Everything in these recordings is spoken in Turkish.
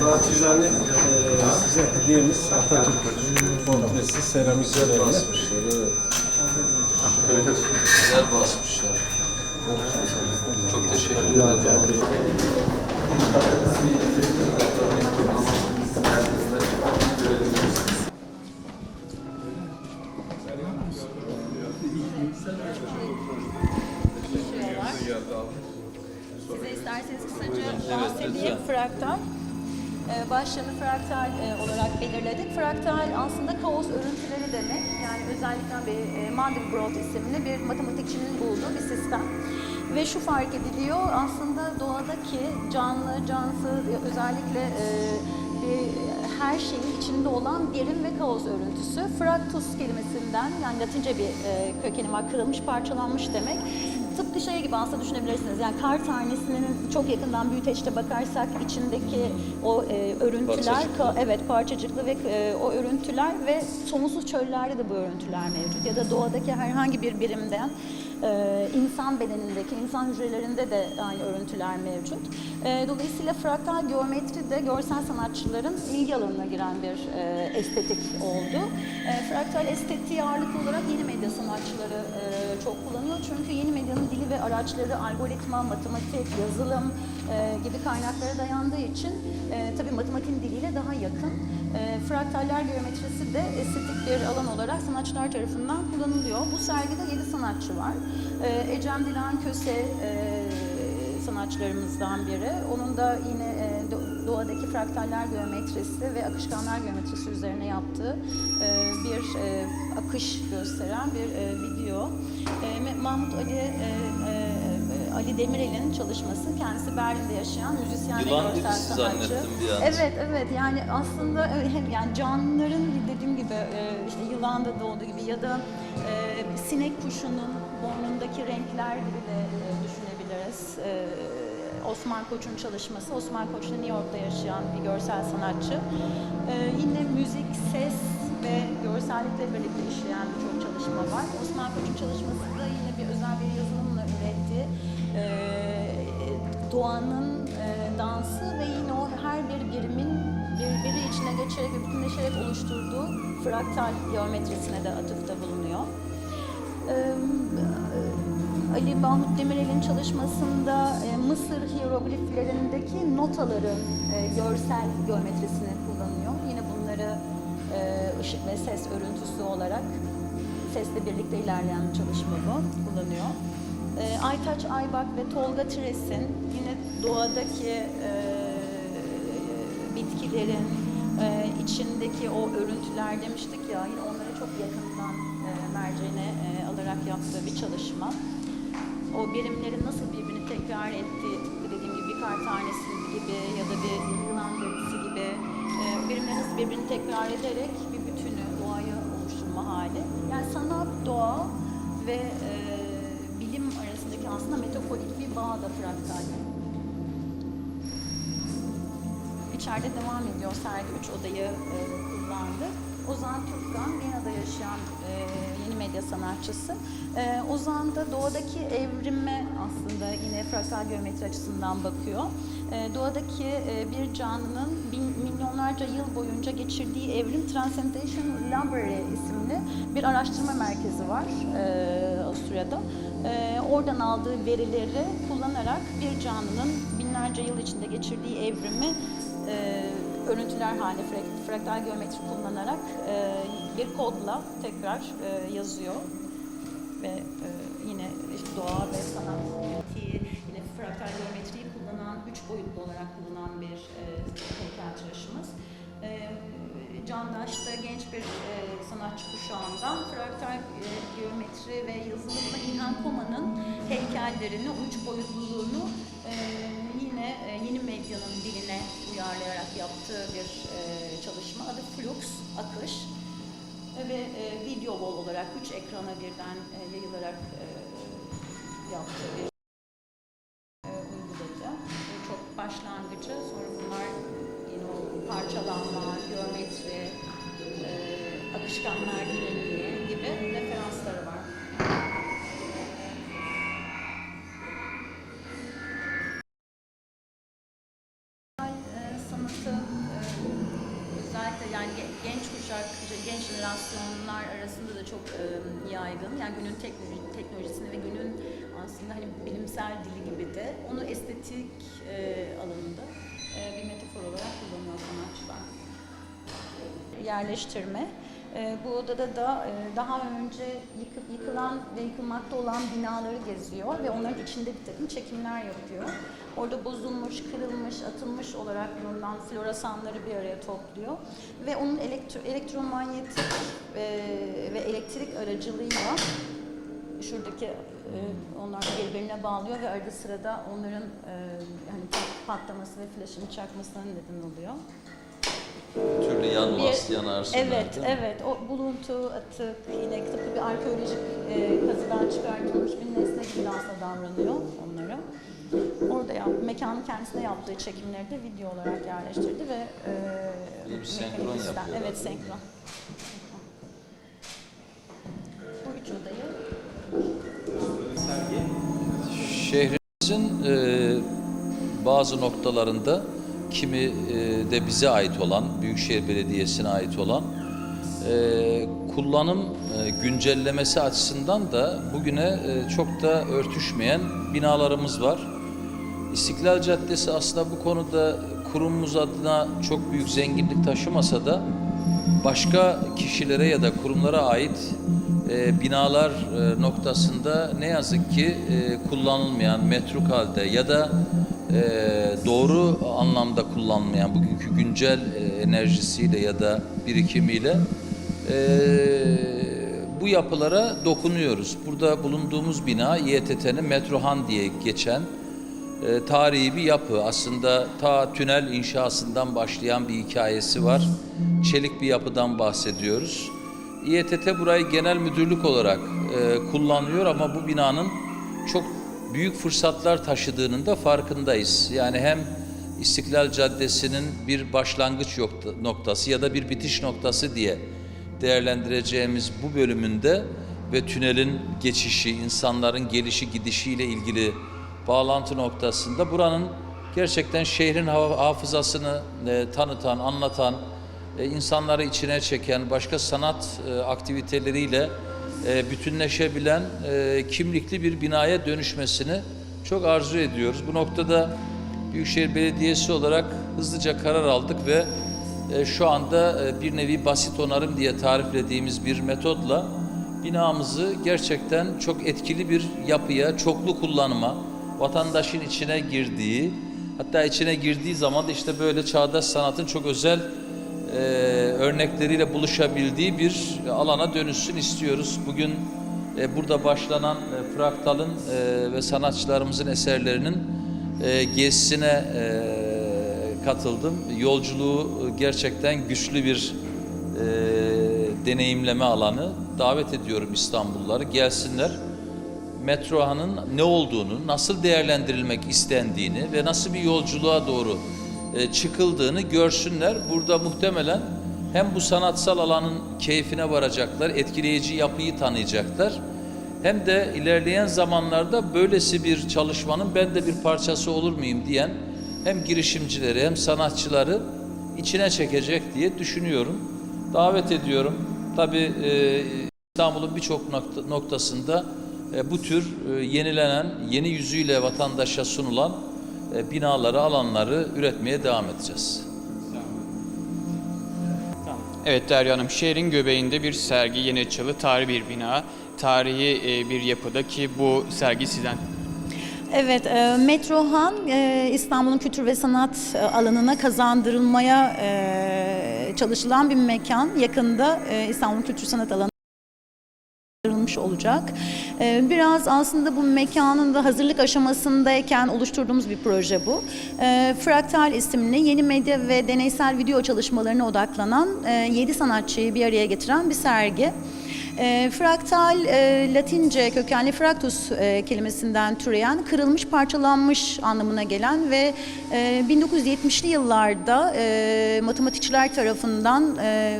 Naçizane eee size hediyemiz Atatürk portresi seramik üzerine. Güzel basmışlar. Çok teşekkür ederim. Size isterseniz kısaca bahsedeyim. Fraktal. Ee, Başlığını fraktal e, olarak belirledik. Fraktal aslında kaos örüntüleri demek. Yani özellikle bir e, Mandelbrot isimli bir matematikçinin bulduğu bir sistem. Ve şu fark ediliyor aslında doğadaki canlı, cansız, özellikle e, bir her şeyin içinde olan birim ve kaos örüntüsü. Fraktus kelimesinden yani Latince bir e, kökeni var, kırılmış, parçalanmış demek. Tıpkı şey gibi aslında düşünebilirsiniz. Yani kar tanesinin çok yakından büyüteçte bakarsak içindeki o e, örüntüler, Parçacıklı. ka- evet parçacıklı ve e, o örüntüler ve sonsuz çöllerde de bu örüntüler mevcut. Ya da doğadaki herhangi bir birimden e, insan bedenindeki, insan hücrelerinde de aynı örüntüler mevcut. E, dolayısıyla fraktal geometri de görsel sanatçıların ilgi alanına giren bir e, estetik oldu. E, fraktal estetiği ağırlıklı olarak yeni medya sanatçıları e, çok kullanıyor. Çünkü yeni medyanın dili ve araçları algoritma, matematik, yazılım e, gibi kaynaklara dayandığı için e, tabii matematiğin diliyle daha yakın. E, fraktaller geometrisi de estetik bir alan olarak sanatçılar tarafından kullanılıyor. Bu sergide 7 sanatçı var. E, Ecem Dilan Köse e, sanatçılarımızdan biri. Onun da yine e, do- doğadaki fraktaller geometrisi ve akışkanlar geometrisi üzerine yaptığı e, bir e, akış gösteren bir video. Mahmut Ali Ali Demirel'in çalışması. Kendisi Berlin'de yaşayan müzisyen ve Yılan görsel dizisi sanatçı. Evet evet yani aslında hem yani canlıların dediğim gibi işte yılanda da olduğu gibi ya da sinek kuşunun burnundaki renkler gibi de e, düşünebiliriz. E, Osman Koç'un çalışması. Osman Koç da New York'ta yaşayan bir görsel sanatçı. E, yine müzik, ses ve görsellikle birlikte işleyen birçok çalışma var. Osman Koç'un çalışması da yine bir özel bir yazılımla ürettiği e, doğanın e, dansı ve yine o her bir birimin birbiri içine geçerek ve bütünleşerek oluşturduğu fraktal geometrisine de atıfta bulunuyor. Ee, Ali Mahmut Demirel'in çalışmasında e, Mısır hierogliflerindeki notaların e, görsel geometrisini kullanıyor. Yine bunları e, ışık ve ses örüntüsü olarak sesle birlikte ilerleyen bir çalışma bu, kullanıyor. E, Aytaç Aybak ve Tolga Tires'in yine doğadaki e, bitkilerin e, içindeki o örüntüler demiştik ya yine onları çok yakından e, merceğine e, alarak yaptığı bir çalışma. O birimlerin nasıl birbirini tekrar ettiği, dediğim gibi bir kar tanesi gibi ya da bir yılan dörtüsü gibi e, birimlerin nasıl birbirini tekrar ederek bir bütünü, doğayı oluşturma hali. Yani sanat, doğa ve e, bilim arasındaki aslında metaforik bir bağ da fraktal. İçeride devam ediyor. Sergi üç odayı e, kullandı. Ozan Türkkan, Viyana'da yaşayan e, yeni medya sanatçısı. E, Ozan da doğadaki evrime aslında yine fraktal geometri açısından bakıyor. E, doğadaki e, bir canlının bin, milyonlarca yıl boyunca geçirdiği evrim Transcendentation Library isimli bir araştırma merkezi var e, Avusturya'da. E, oradan aldığı verileri kullanarak bir canlının binlerce yıl içinde geçirdiği evrimi e, örüntüler haline frak- fraktal geometri kullanarak e, bir kodla tekrar e, yazıyor ve e, yine işte doğa ve sanat yine fraktal geometriyi kullanan, üç boyutlu olarak kullanan bir e, heykeltıraşımız. E, Candaş'ta genç bir e, sanatçı kuşağından fraktal e, geometri ve yazılımla İlhan Koma'nın heykellerini, üç boyutluluğunu e, Akış. Ve e, video wall olarak üç ekrana birden e, yayılarak e, yaptığı Yerleştirme. E, bu odada da e, daha önce yıkı- yıkılan ve yıkılmakta olan binaları geziyor ve onların içinde bir takım çekimler yapıyor. Orada bozulmuş, kırılmış, atılmış olarak bulunan floresanları bir araya topluyor. Ve onun elektro, elektromanyetik e, ve elektrik aracılığıyla şuradaki e, onlar birbirine bağlıyor ve arada sırada onların hani patlaması ve flaşın çakmasına neden oluyor. Türlü yanmaz, Bir- yanarsınlar. Evet, mi? evet. O buluntu, atık, yine tıpkı bir arkeolojik e, kazıdan çıkartılmış bir nesne gibi aslında davranıyor onlara. Orada yap, mekanın kendisinde yaptığı çekimleri de video olarak yerleştirdi ve e, Bir senkron yapıyorlar. Evet, senkron. Bu üç odayı Şehrimizin e, bazı noktalarında kimi e, de bize ait olan, Büyükşehir Belediyesi'ne ait olan e, kullanım e, güncellemesi açısından da bugüne çok da örtüşmeyen binalarımız var. İstiklal Caddesi aslında bu konuda kurumumuz adına çok büyük zenginlik taşımasa da başka kişilere ya da kurumlara ait binalar noktasında ne yazık ki kullanılmayan, metruk halde ya da e, doğru anlamda kullanmayan bugünkü güncel e, enerjisiyle ya da birikimiyle e, bu yapılara dokunuyoruz. Burada bulunduğumuz bina İETT'nin Metrohan diye geçen e, tarihi bir yapı. Aslında ta tünel inşasından başlayan bir hikayesi var. Çelik bir yapıdan bahsediyoruz. İETT burayı genel müdürlük olarak e, kullanıyor ama bu binanın çok büyük fırsatlar taşıdığının da farkındayız. Yani hem İstiklal Caddesi'nin bir başlangıç noktası ya da bir bitiş noktası diye değerlendireceğimiz bu bölümünde ve tünelin geçişi, insanların gelişi gidişiyle ilgili bağlantı noktasında buranın gerçekten şehrin haf- hafızasını e, tanıtan, anlatan, e, insanları içine çeken, başka sanat e, aktiviteleriyle e, bütünleşebilen e, kimlikli bir binaya dönüşmesini çok arzu ediyoruz. Bu noktada Büyükşehir Belediyesi olarak hızlıca karar aldık ve e, şu anda bir nevi basit onarım diye tariflediğimiz bir metodla binamızı gerçekten çok etkili bir yapıya, çoklu kullanıma, vatandaşın içine girdiği, hatta içine girdiği zaman da işte böyle çağdaş sanatın çok özel e, örnekleriyle buluşabildiği bir alana dönüşsün istiyoruz. Bugün e, burada başlanan e, Fraktal'ın e, ve sanatçılarımızın eserlerinin e, gezisine e, katıldım. Yolculuğu e, gerçekten güçlü bir e, deneyimleme alanı. Davet ediyorum İstanbulluları gelsinler. Metrohan'ın ne olduğunu, nasıl değerlendirilmek istendiğini ve nasıl bir yolculuğa doğru çıkıldığını görsünler. Burada muhtemelen hem bu sanatsal alanın keyfine varacaklar, etkileyici yapıyı tanıyacaklar. Hem de ilerleyen zamanlarda böylesi bir çalışmanın ben de bir parçası olur muyum diyen hem girişimcileri hem sanatçıları içine çekecek diye düşünüyorum. Davet ediyorum. Tabii e, İstanbul'un birçok nokta, noktasında e, bu tür e, yenilenen, yeni yüzüyle vatandaşa sunulan e, binaları, alanları üretmeye devam edeceğiz. Evet Derya Hanım, şehrin göbeğinde bir sergi yeni açıldı. Tarihi bir bina, tarihi e, bir yapıda ki bu sergi sizden Evet, e, Metrohan e, İstanbul'un kültür ve sanat e, alanına kazandırılmaya e, çalışılan bir mekan. Yakında e, İstanbul'un kültür sanat alanı kazandırılmış olacak. E, Biraz aslında bu mekanın da hazırlık aşamasındayken oluşturduğumuz bir proje bu. E, Fraktal isimli yeni medya ve deneysel video çalışmalarına odaklanan 7 sanatçıyı bir araya getiren bir sergi. E, fraktal e, Latince kökenli fraktus e, kelimesinden türeyen kırılmış parçalanmış anlamına gelen ve e, 1970'li yıllarda e, matematikçiler tarafından e,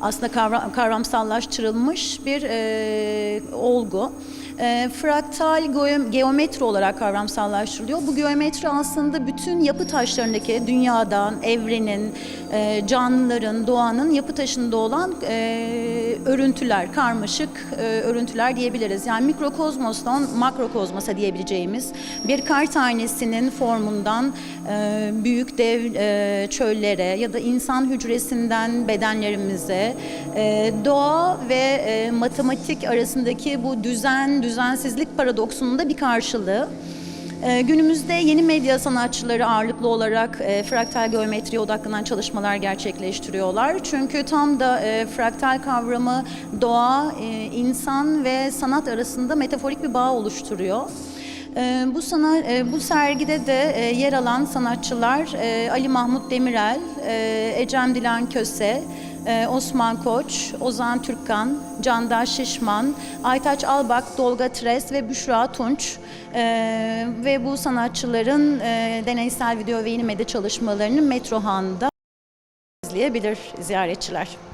aslında kavra- kavramsallaştırılmış bir e, olgu. E, fraktal geom- geometri olarak kavramsallaştırılıyor. Bu geometri aslında bütün yapı taşlarındaki dünyadan, evrenin, e, canlıların, doğanın yapı taşında olan e, örüntüler, karmaşık e, örüntüler diyebiliriz. Yani mikrokozmostan makrokozmosa diyebileceğimiz bir kar tanesinin formundan e, büyük dev e, çöllere ya da insan hücresinden bedenlerimize e, doğa ve e, matematik arasındaki bu düzen, düzensizlik paradoksunun da bir karşılığı. Ee, Günümüzde yeni medya sanatçıları ağırlıklı olarak e, fraktal geometriye odaklanan çalışmalar gerçekleştiriyorlar. Çünkü tam da e, fraktal kavramı doğa, e, insan ve sanat arasında metaforik bir bağ oluşturuyor. E, Bu sana, e, bu sergide de yer alan sanatçılar Ali Mahmut Demirel, Ecem Dilan Köse, ee, Osman Koç, Ozan Türkkan, Candaş Şişman, Aytaç Albak, Dolga Tres ve Büşra Tunç Ee, ve bu sanatçıların e, deneysel video ve yeni medya çalışmalarını Metrohan'da izleyebilir ziyaretçiler.